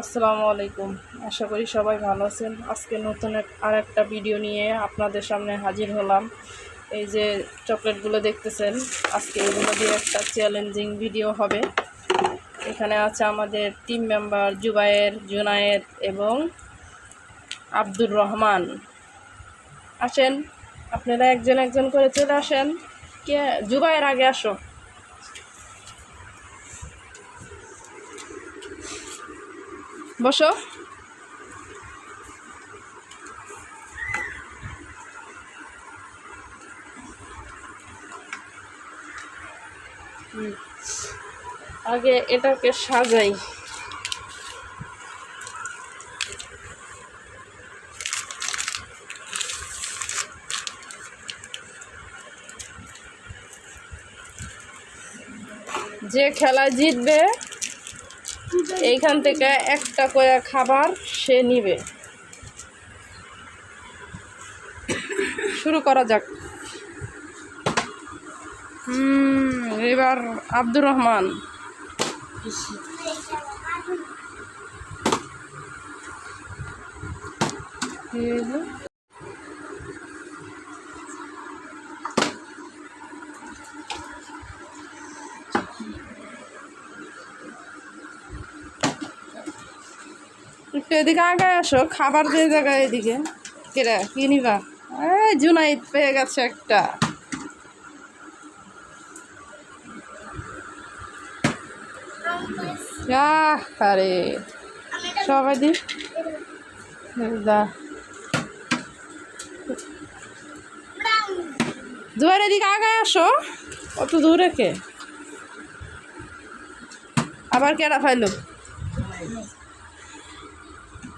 আসসালামু আলাইকুম। আশা করি সবাই ভালো আছেন। আজকে নতুন আর একটা ভিডিও নিয়ে আপনাদের সামনে হাজির হলাম। এই যে চকলেটগুলো দেখতেছেন, আজকে এগুলো দিয়ে একটা চ্যালেঞ্জিং ভিডিও হবে। এখানে আছে আমাদের টিম মেম্বার জুবায়ের জুনায়েদ এবং আব্দুর রহমান। আসেন, আপনারা একজন একজন করে চলে আসেন। কে জুবায়ের আগে আসো। বসো। আগে এটাকে সাজাই। যে খেলা জিতবে এইখান থেকে একটা করে খাবার সে নিবে। শুরু করা যাক। এবার আব্দুর রহমান। একটু এদিকে আগে আসো, খাবার যে জায়গায় এদিকে। কেরা কি নিবা? এই জুনাইদ পেয়ে গেছে একটা। আরে। সবাই দি। দুয়ার এদিকে আগে আসো। অত দূরে কে? আবার কেডা ফাইলো?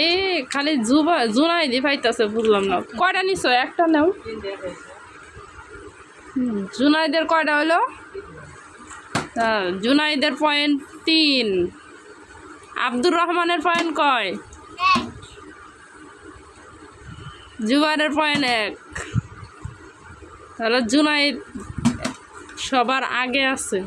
এই খালি জুবা জুনাই দি পাইতেছে বুঝলাম না। কয়টা নিছো? একটা নাও। জুনাইদের কয়টা হলো? জুনাইদের পয়েন্ট তিন। আব্দুর রহমানের পয়েন্ট কয়? জুবাইরের পয়েন্ট এক। তাহলে জুনাইদ সবার আগে আছে।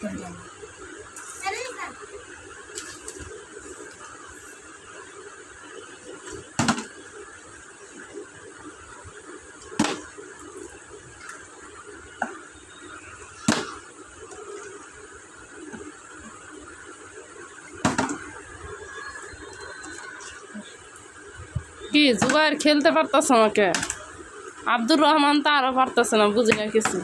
কি জুবাইর খেলতে পারতেছে আমাকে? আব্দুর রহমান তো আরও পারতেছে না বুঝি না কিছু।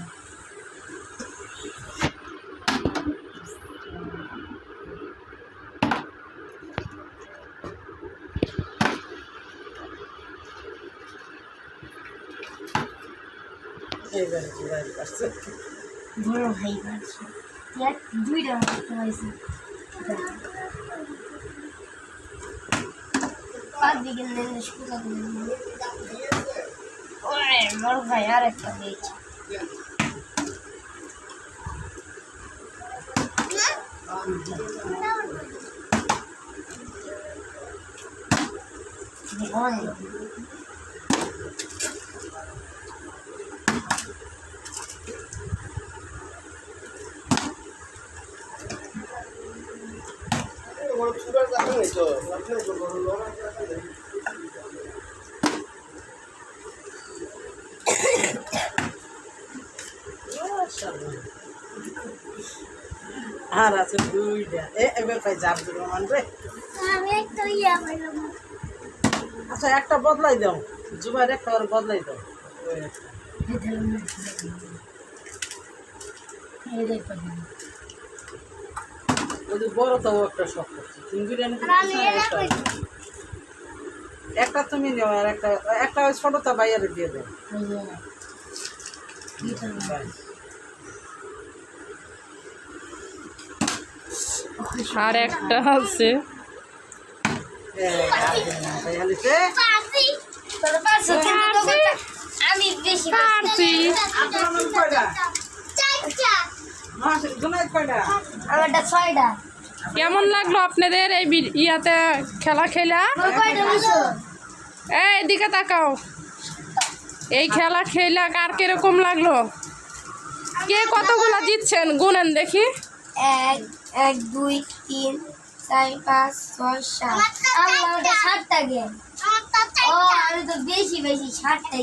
বড় ভাই পারছে দুইটা মারতে ওরে বড় ভাই আর একটা দিয়েছে হয় আর আছে দুইটা। এ এবার পাই যাব রহমান রে আচ্ছা একটা বদলাই দাও। জুবাইর একটা আর বদলাই দাও। ওই একটা। যে বড় তো একটা শখ করছে। তুমি বিরিয়ানি একটা। তুমি নেও আর একটা একটা ওই ছোটটা বাইরে দিয়ে দাও। আর একটা আছে। আমি বেশি কেমন লাগল আপনাদের এই বি- ইয়াতে খেলা খেলা? এই এদিকে তাকাও। এই খেলা খেলা কার কীরকম লাগল? কে কতগুলা জিতছেন? গুনেন দেখি। এক এক দুই তিন চার পাঁচ ছয় সাত। আমার সাতটা গেম ও আমি তো বেশি বেশি সাতটাই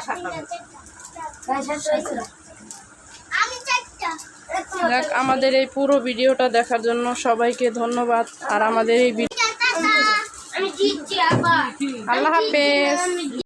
সাতটা হয়েছিল আমি চারটা। দেখ আমাদের এই পুরো ভিডিওটা দেখার জন্য সবাইকে ধন্যবাদ আর আমাদের এই আল্লাহ হাফেজ।